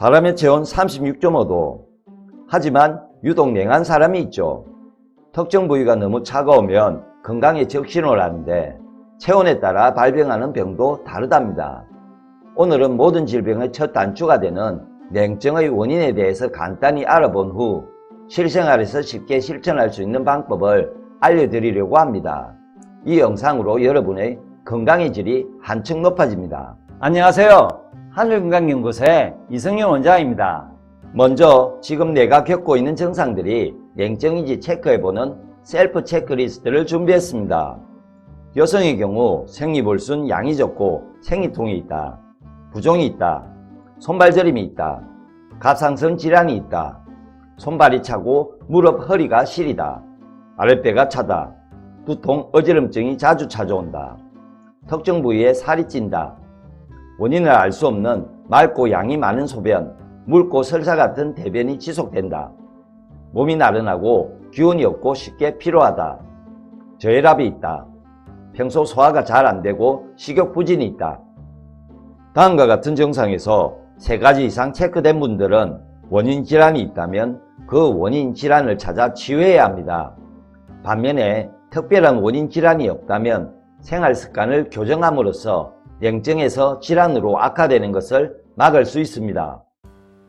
사람의 체온 36.5도. 하지만 유독 냉한 사람이 있죠. 특정 부위가 너무 차가우면 건강에 적신호를 하는데 체온에 따라 발병하는 병도 다르답니다. 오늘은 모든 질병의 첫 단추가 되는 냉증의 원인에 대해서 간단히 알아본 후 실생활에서 쉽게 실천할 수 있는 방법을 알려드리려고 합니다. 이 영상으로 여러분의 건강의 질이 한층 높아집니다. 안녕하세요. 하늘건강연구소의 이성윤 원장입니다. 먼저 지금 내가 겪고 있는 증상들이 냉증인지 체크해보는 셀프 체크리스트를 준비했습니다. 여성의 경우 생리볼순 양이 적고 생리통이 있다. 부종이 있다. 손발저림이 있다. 갑상선 질환이 있다. 손발이 차고 무릎 허리가 시리다. 아랫배가 차다. 두통, 어지럼증이 자주 찾아온다. 특정 부위에 살이 찐다. 원인을 알 수 없는 맑고 양이 많은 소변, 묽고 설사 같은 대변이 지속된다. 몸이 나른하고 기운이 없고 쉽게 피로하다. 저혈압이 있다. 평소 소화가 잘 안되고 식욕 부진이 있다. 다음과 같은 증상에서 세 가지 이상 체크된 분들은 원인 질환이 있다면 그 원인 질환을 찾아 치유해야 합니다. 반면에 특별한 원인 질환이 없다면 생활 습관을 교정함으로써 냉증에서 질환으로 악화되는 것을 막을 수 있습니다.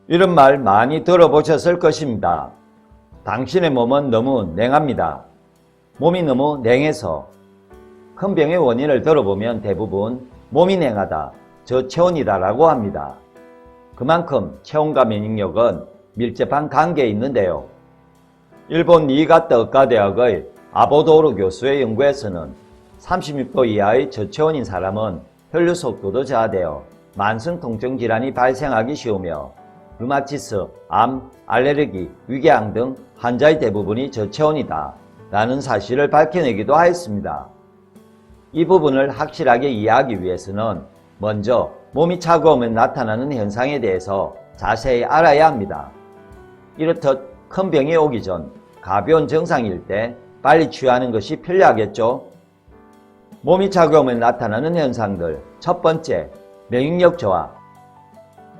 이런 말 많이 들어보셨을 것입니다. 당신의 몸은 너무 냉합니다. 몸이 너무 냉해서 큰 병의 원인을 들어보면 대부분 몸이 냉하다, 저체온이다 라고 합니다. 그만큼 체온과 면역력은 밀접한 관계에 있는데요. 일본 니가타 의과대학의 아보도로 교수의 연구에서는 36도 이하의 저체온인 사람은 혈류 속도도 저하되어 만성 통증 질환이 발생하기 쉬우며 류마티스, 암, 알레르기, 위궤양 등 환자의 대부분이 저체온이다 라는 사실을 밝혀내기도 하였습니다. 이 부분을 확실하게 이해하기 위해서는 먼저 몸이 차가우면 나타나는 현상에 대해서 자세히 알아야 합니다. 이렇듯 큰 병이 오기 전 가벼운 증상일 때 빨리 치유하는 것이 편리하겠죠? 몸이 차가우면 나타나는 현상들 첫 번째,免疫력 저하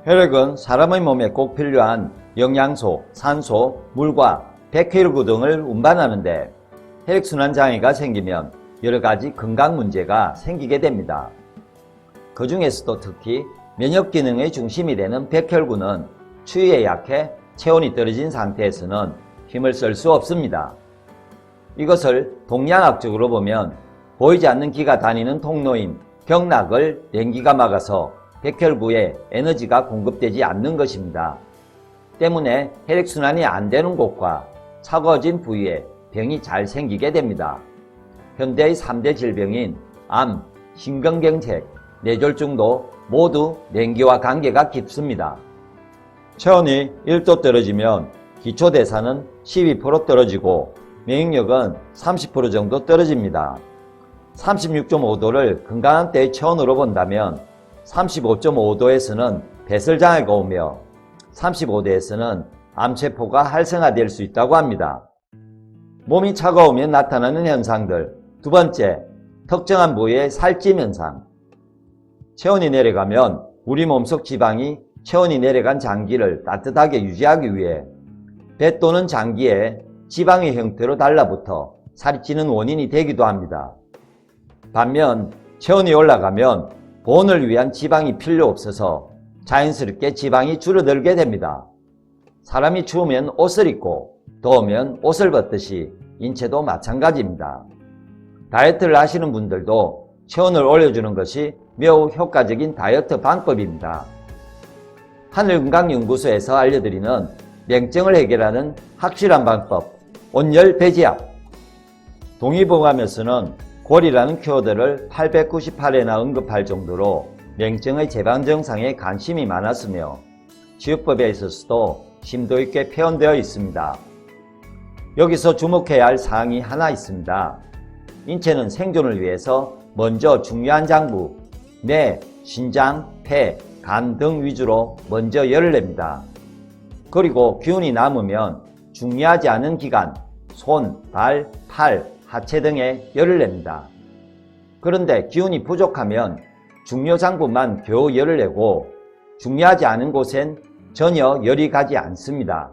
혈액은 사람의 몸에 꼭 필요한 영양소, 산소, 물과 백혈구 등을 운반하는데 혈액순환 장애가 생기면 여러 가지 건강 문제가 생기게 됩니다. 그 중에서도 특히 면역 기능의 중심이 되는 백혈구는 추위에 약해 체온이 떨어진 상태에서는 힘을 쓸 수 없습니다. 이것을 동양학적으로 보면 보이지 않는 기가 다니는 통로인 경락을 냉기가 막아서 백혈구에 에너지가 공급되지 않는 것입니다. 때문에 혈액순환이 안 되는 곳과 차가워진 부위에 병이 잘 생기게 됩니다. 현대의 3대 질병인 암, 신경경색, 뇌졸중도 모두 냉기와 관계가 깊습니다. 체온이 1도 떨어지면 기초대사는 12% 떨어지고 면역력은 30% 정도 떨어집니다. 36.5도를 건강한 때의 체온으로 본다면 35.5도에서는 배설장애가 오며 35도에서는 암세포가 활성화될 수 있다고 합니다. 몸이 차가우면 나타나는 현상들 두 번째, 특정한 부위의 살찜 현상 체온이 내려가면 우리 몸속 지방이 체온이 내려간 장기를 따뜻하게 유지하기 위해 배 또는 장기에 지방의 형태로 달라붙어 살이 찌는 원인이 되기도 합니다. 반면 체온이 올라가면 보온을 위한 지방이 필요 없어서 자연스럽게 지방이 줄어들게 됩니다. 사람이 추우면 옷을 입고 더우면 옷을 벗듯이 인체도 마찬가지입니다. 다이어트를 하시는 분들도 체온을 올려주는 것이 매우 효과적인 다이어트 방법입니다. 하늘건강연구소에서 알려드리는 냉증을 해결하는 확실한 방법 온열 배지약 동의보감에서는 골이라는 키워드를 898회나 언급할 정도로 냉증의 재방 증상에 관심이 많았으며 치유법에 있어서도 심도 있게 표현되어 있습니다. 여기서 주목해야 할 사항이 하나 있습니다. 인체는 생존을 위해서 먼저 중요한 장부, 뇌, 신장, 폐, 간 등 위주로 먼저 열을 냅니다. 그리고 기운이 남으면 중요하지 않은 기관, 손, 발, 팔, 하체 등에 열을 냅니다. 그런데 기운이 부족하면 중요 장부만 겨우 열을 내고 중요하지 않은 곳엔 전혀 열이 가지 않습니다.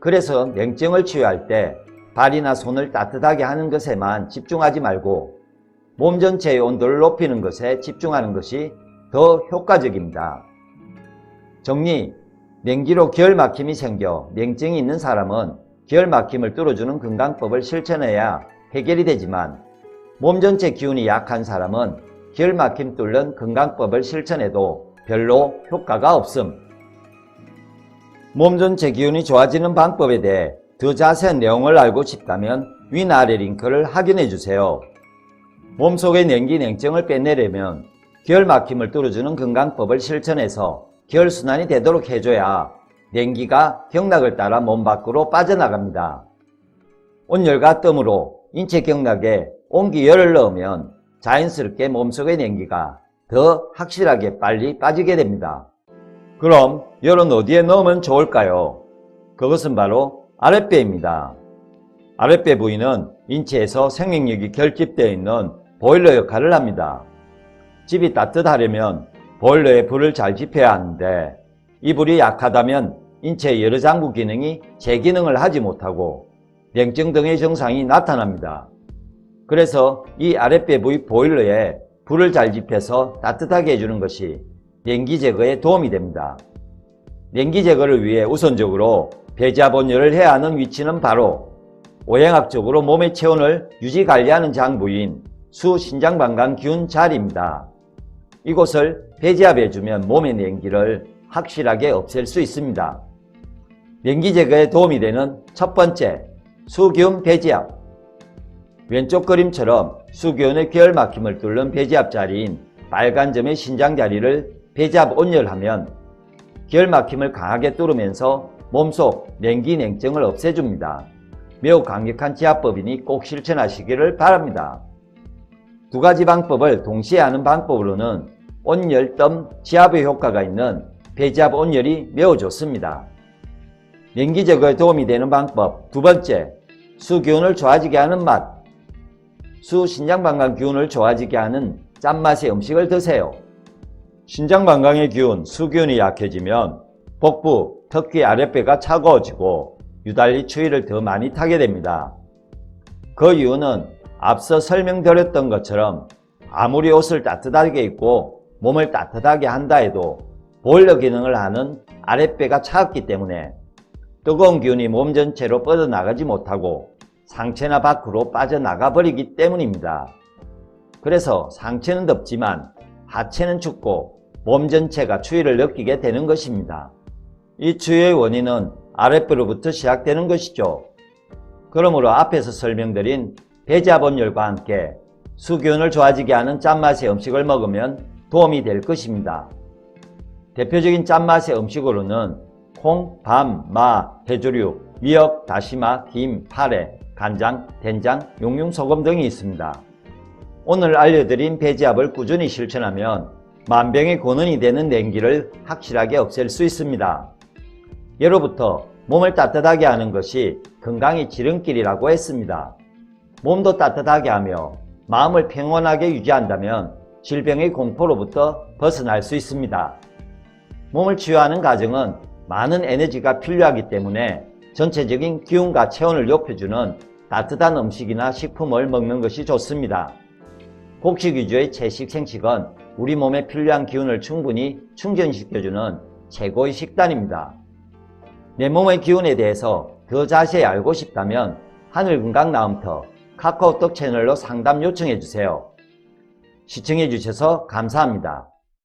그래서 냉증을 치유할 때 발이나 손을 따뜻하게 하는 것에만 집중하지 말고 몸 전체의 온도를 높이는 것에 집중하는 것이 더 효과적입니다. 정리, 냉기로 기혈막힘이 생겨 냉증이 있는 사람은 기혈 막힘을 뚫어주는 건강법을 실천해야 해결이 되지만 몸 전체 기운이 약한 사람은 기혈 막힘 뚫는 건강법을 실천해도 별로 효과가 없음. 몸 전체 기운이 좋아지는 방법에 대해 더 자세한 내용을 알고 싶다면 위아래 링크를 확인해 주세요. 몸속의 냉기 냉증을 빼내려면 기혈 막힘을 뚫어주는 건강법을 실천해서 기혈순환이 되도록 해줘야 냉기가 경락을 따라 몸 밖으로 빠져나갑니다. 온열과 뜸으로 인체 경락에 온기열을 넣으면 자연스럽게 몸속의 냉기가 더 확실하게 빨리 빠지게 됩니다. 그럼 열은 어디에 넣으면 좋을까요? 그것은 바로 아랫배입니다. 아랫배 부위는 인체에서 생명력이 결집되어 있는 보일러 역할을 합니다. 집이 따뜻하려면 보일러에 불을 잘 지펴야 하는데 이 불이 약하다면 인체의 여러 장부 기능이 제 기능을 하지 못하고 냉증 등의 증상이 나타납니다. 그래서 이 아랫배 부위 보일러에 불을 잘 지펴서 따뜻하게 해주는 것이 냉기 제거에 도움이 됩니다. 냉기 제거를 위해 우선적으로 배지압 온열을 해야 하는 위치는 바로 오행학적으로 몸의 체온을 유지 관리하는 장부인 수신장방광 기운 자리입니다. 이곳을 배지압해주면 몸의 냉기를 확실하게 없앨 수 있습니다. 냉기 제거에 도움이 되는 첫 번째, 수기운 배지압. 왼쪽 그림처럼 수기운의 기혈 막힘을 뚫는 배지압 자리인 빨간 점의 신장 자리를 배지압 온열하면 기혈 막힘을 강하게 뚫으면서 몸속 냉기 냉증을 없애줍니다. 매우 강력한 지압법이니 꼭 실천하시기를 바랍니다. 두 가지 방법을 동시에 하는 방법으로는 온열뜸 지압의 효과가 있는 배지압 온열이 매우 좋습니다. 냉기 제거에 도움이 되는 방법 두 번째, 수 기운을 좋아지게 하는 맛. 수 신장방광 기운을 좋아지게 하는 짠맛의 음식을 드세요. 신장방광의 기운, 수기운이 약해지면 복부, 특히 아랫배가 차가워지고 유달리 추위를 더 많이 타게 됩니다. 그 이유는 앞서 설명드렸던 것처럼 아무리 옷을 따뜻하게 입고 몸을 따뜻하게 한다 해도 보일러 기능을 하는 아랫배가 차갑기 때문에 뜨거운 기운이 몸 전체로 뻗어나가지 못하고 상체나 밖으로 빠져나가 버리기 때문입니다. 그래서 상체는 덥지만 하체는 춥고 몸 전체가 추위를 느끼게 되는 것입니다. 이 추위의 원인은 아랫배로부터 시작되는 것이죠. 그러므로 앞에서 설명드린 배지압 온열과 함께 수기운을 좋아지게 하는 짠맛의 음식을 먹으면 도움이 될 것입니다. 대표적인 짠맛의 음식으로는 콩, 밤, 마, 해조류, 미역, 다시마, 김, 파래, 간장, 된장, 용융소금 등이 있습니다. 오늘 알려드린 배지압을 꾸준히 실천하면 만병의 근원이 되는 냉기를 확실하게 없앨 수 있습니다. 예로부터 몸을 따뜻하게 하는 것이 건강의 지름길이라고 했습니다. 몸도 따뜻하게 하며 마음을 평온하게 유지한다면 질병의 공포로부터 벗어날 수 있습니다. 몸을 치유하는 과정은 많은 에너지가 필요하기 때문에 전체적인 기운과 체온을 높여주는 따뜻한 음식이나 식품을 먹는 것이 좋습니다. 곡식 위주의 채식 생식은 우리 몸에 필요한 기운을 충분히 충전시켜주는 최고의 식단입니다. 내 몸의 기운에 대해서 더 자세히 알고 싶다면 하늘건강나움터 카카오톡 채널로 상담 요청해 주세요. 시청해 주셔서 감사합니다.